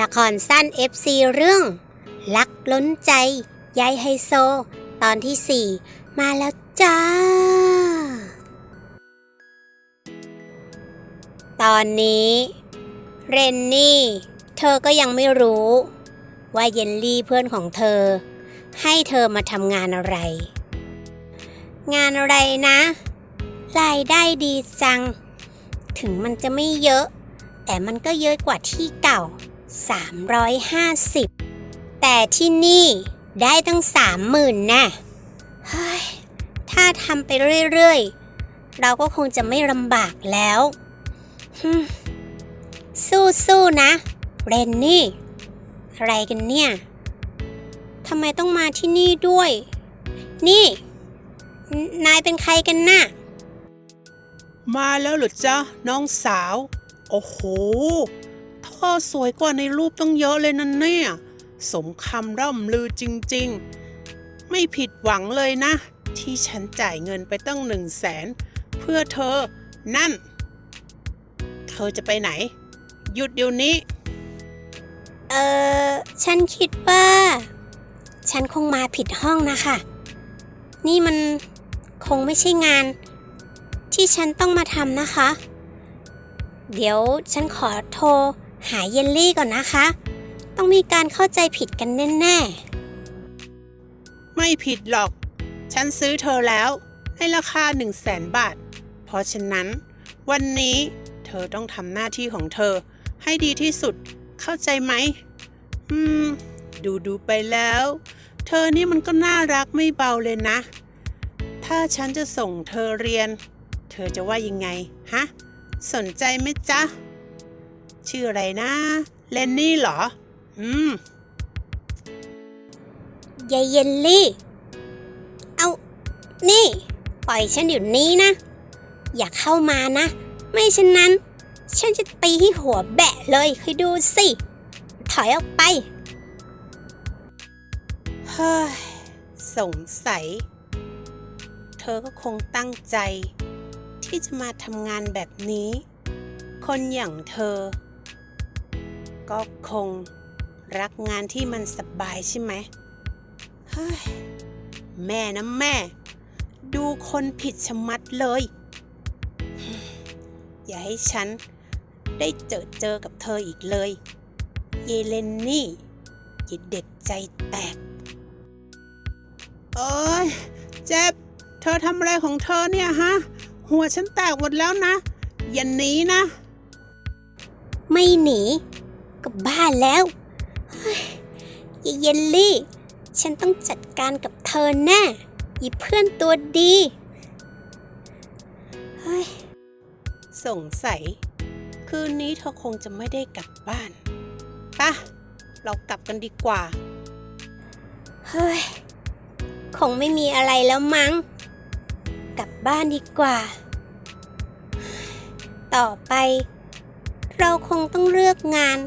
ละครสั้น FC เรื่อง ลักล้นใจยายไฮโซ ตอนที่ 4 มาแล้วจ้า ตอนนี้ เรนนี่ เธอก็ยังไม่รู้ ว่าเยนลี่เพื่อนของเธอ ให้เธอมาทำงานอะไร งานอะไรนะ รายได้ดีจัง ถึงมันจะไม่เยอะ แต่มันก็เยอะกว่าที่เก่า 350 แต่ที่นี่ได้ตั้ง30,000น่ะเฮ้ย ถ้าทำไปเรื่อยๆ เราก็คงจะไม่ลำบากแล้วฮึ่มสู้ๆนะ เรนนี่ อะไรกันเนี่ยทำไมต้องมาที่นี่ด้วย นี่ นายเป็นใครกันน่ะ มาแล้วหรอจ๊ะ น้องสาว โอ้โห ท่อสวยกว่าในรูปต้องเยอะเลยนั่นเนี่ย สมคำร่ำลือจริง ๆ ไม่ผิดหวังเลยนะ ที่ฉันจ่ายเงินไปตั้งหนึ่งแสนเพื่อเธอ นั่น เธอจะไปไหน หยุดเดี๋ยวนี้ เออฉันคิดว่า ฉันคงมาผิดห้องนะคะ นี่มันคงไม่ใช่งาน ที่ฉันต้องมาทำนะคะ เดี๋ยวฉันขอโทร หาเยลลี่ก่อนนะคะ ต้องมีการเข้าใจผิดกันแน่ไม่ผิดหรอก ฉันซื้อเธอแล้วในราคา 1 0 0 0 0แสนบาท เพราะฉะนั้น วันนี้เธอต้องทำหน้าที่ของเธอ ให้ดีที่สุดเข้าใจไหม อืม ดูดูไปแล้ว เธอนี่มันก็น่ารักไม่เบาเลยนะ ถ้าฉันจะส่งเธอเรียน เธอจะว่ายังไง ฮะ สนใจไหมจ๊ะ ชื่ออะไรนะเลนนี่เหรอ อืมๆยายเยลลี่ เอา นี่ ปล่อยฉันอยู่นี้นะ อย่าเข้ามานะ ไม่เช่นนั้น ฉันจะตีที่หัวแบะเลยคอยดูสิ ถอยออกไป เฮ้ย สงสัย เธอก็คงตั้งใจ ที่จะมาทำงานแบบนี้ คนอย่างเธอ ก็คงรักงานที่มันสบายใช่ไหมเฮ้ยแม่นะแม่ ดูคนผิดชะมัดเลย อย่าให้ฉันได้เจอเจอกับเธออีกเลย เยเลนนี่อย่าเด็ดใจแตกโอ้ยเจ็บ เธอทำอะไรของเธอเนี่ยฮะ หัวฉันแตกหมดแล้วนะ อย่าหนีนะ ไม่หนี กลับบ้านแล้วเฮ้ยยายเยลลี่ ฉันต้องจัดการกับเธอแน่ยีเพื่อนตัวดีเฮ้ยสงสัย คืนนี้เธอคงจะไม่ได้กลับบ้านปะเรากลับกันดีกว่า เฮ้ย คงไม่มีอะไรแล้วมั้ง กลับบ้านดีกว่า ต่อไป เราคงต้องเลือกงาน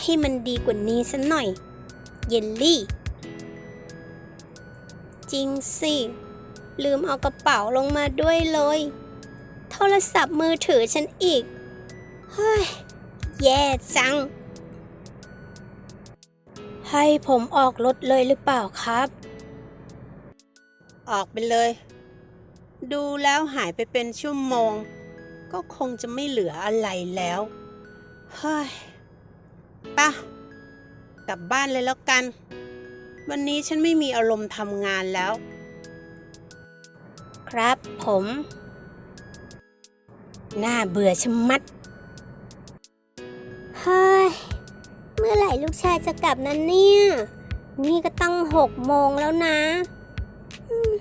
ให้มันดีกว่านี้สักหน่อย เยลลี่ จริงสิ ลืมเอากระเป๋าลงมาด้วยเลย โทรศัพท์มือถือฉันอีก เฮ้ย แย่จัง ให้ผมออกรถเลยหรือเปล่าครับ ออกไปเลย ดูแล้วหายไปเป็นชั่วโมง ก็คงจะไม่เหลืออะไรแล้ว เฮ้ย ปะกลับบ้านเลยแล้วกัน วันนี้ฉันไม่มีอารมณ์ทำงานแล้ว ครับผมน่าเบื่อชะมัด เฮ้ย เมื่อไหร่ลูกชายจะกลับนั้นเนี่ย นี่ก็ตั้งหกโมงแล้วนะอืม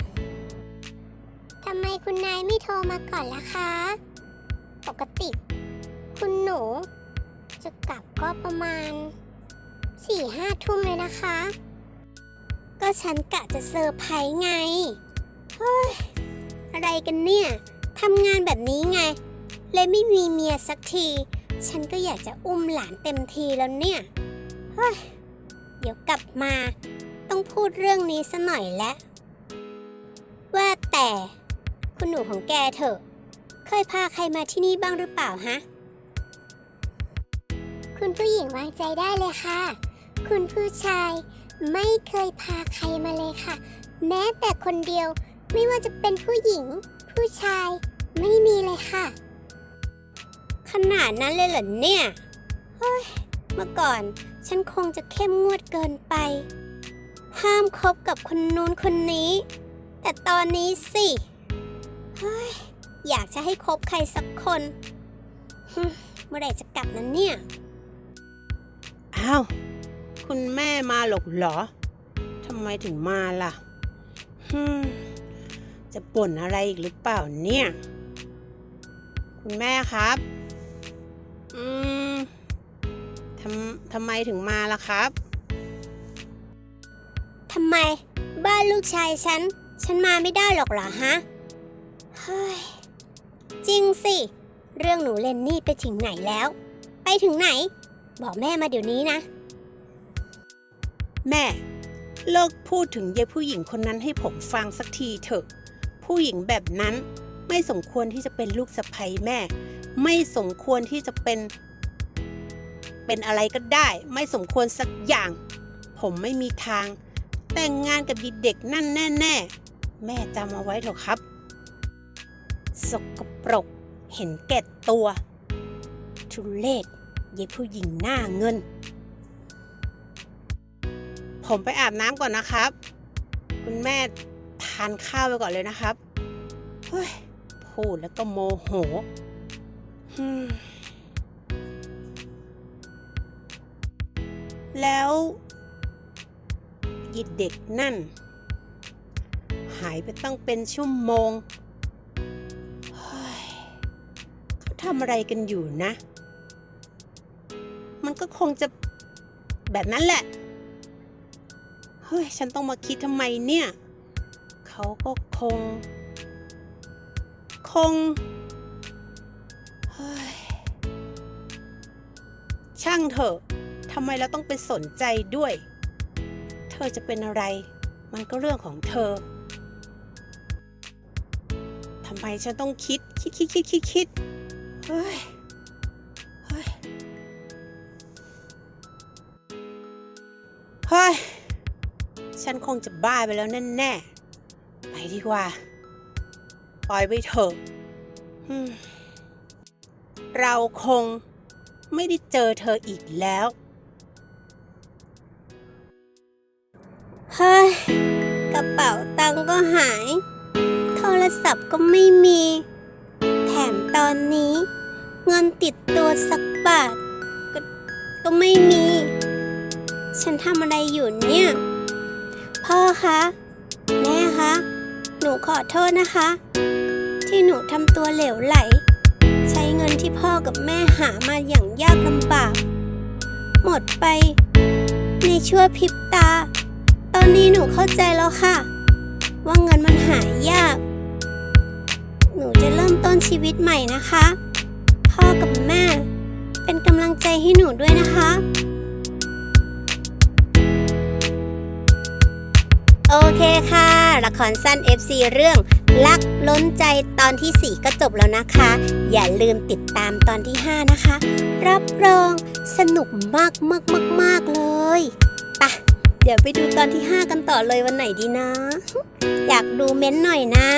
ทำไมคุณนายไม่โทรมาก่อนล่ะคะ ปกติ คุณหนู จะกลับก็ประมาณสี่ห้าทุ่มเลยนะคะ ก็ฉันกะจะเซอร์ไพรส์ไง เฮ้ย อะไรกันเนี่ยทำงานแบบนี้ไง เลยไม่มีเมียสักที ฉันก็อยากจะอุ้มหลานเต็มทีแล้วเนี่ย เฮ้ย เดี๋ยวกลับมา ต้องพูดเรื่องนี้ซะหน่อยแล้วว่าแต่ คุณหนูของแกเถอะ เคยพาใครมาที่นี่บ้างหรือเปล่าฮะ คุณผู้หญิงวางใจได้เลยค่ะ คุณผู้ชายไม่เคยพาใครมาเลยค่ะ แม้แต่คนเดียวไม่ว่าจะเป็นผู้หญิง ผู้ชายไม่มีเลยค่ะ ขนาดนั้นเลยเหรอเนี่ยเฮ้ยเมื่อก่อนฉันคงจะเข้มงวดเกินไป ห้ามคบกับคนนู้นคนนี้ แต่ตอนนี้สิเฮ้ยอยากจะให้คบใครสักคนเมื่อไหร่จะกลับนั้นเนี่ย อ้าว คุณแม่มาหรอกเหรอทำไมถึงมาล่ะฮึจะบ่นอะไรอีกหรือเปล่าเนี่ย คุณแม่ครับ อืมทำทำไมถึงมาล่ะครับทำไม บ้านลูกชายฉัน ฉันมาไม่ได้หรอกเหรอฮะ เฮ้ย จริงสิ เรื่องหนูเลนนี่ไปถึงไหนแล้ว ไปถึงไหน บอกแม่มาเดี๋ยวนี้นะ แม่ เลิกพูดถึงยายผู้หญิงคนนั้นให้ผมฟังสักทีเถอะ ผู้หญิงแบบนั้นไม่สมควรที่จะเป็นลูกสะใภ้แม่ ไม่สมควรที่จะเป็น เป็นอะไรก็ได้ ไม่สมควรสักอย่าง ผมไม่มีทาง แต่งงานกับยีเด็กนั่นแน่ๆแม่จำเอาไว้เถอะครับ สกปรก เห็นแก่ตัว ทุเลศ ยายผู้หญิงหน้าเงิน ผมไปอาบน้ำก่อนนะครับ คุณแม่ทานข้าวไปก่อนเลยนะครับ เฮ้ย พูดแล้วก็โมโหแล้วยีเด็กนั่น หายไปตั้งเป็นชั่วโมงเฮ้ยเขาทำอะไรกันอยู่นะ มันก็คงจะแบบนั้นแหละ เฮ้ย ฉันต้องมาคิดทำไมเนี่ย เขาก็คง คง เฮ้ย ช่างเถอะทำไมเราต้องไปสนใจด้วย เธอจะเป็นอะไร มันก็เรื่องของเธอทำไมฉันต้องคิด คิดคิดคิดคิดคิดเฮ้ย เฮ้ย ฉันคงจะบ้าไปแล้วแน่ๆ ไปดีกว่า ปล่อยไปเถอะเราคงไม่ได้เจอเธออีกแล้ว เฮ้ย กระเป๋าตังค์ก็หาย โทรศัพท์ก็ไม่มี แถมตอนนี้ เงินติดตัวสักบาท ก็ก็ไม่มี ฉันทำอะไรอยู่เนี่ย พ่อคะ แม่คะ หนูขอโทษนะคะ ที่หนูทำตัวเหลวไหล ใช้เงินที่พ่อกับแม่หามาอย่างยากลำบาก หมดไป ในชั่วพริบตา ตอนนี้หนูเข้าใจแล้วค่ะ ว่าเงินมันหายาก หนูจะเริ่มต้นชีวิตใหม่นะคะ พ่อกับแม่ เป็นกำลังใจให้หนูด้วยนะคะ โอเคค่ะ ละครสั้น FC เรื่อง ลักล้นใจตอนที่ 4 ก็จบแล้วนะคะ อย่าลืมติดตามตอนที่ 5 นะคะ รับรองสนุกมากมากมากมากเลยปะเดี๋ยวไปดูตอนที่ 5 กันต่อเลยวันไหนดีนะ อยากดูเม้นท์หน่อยนะ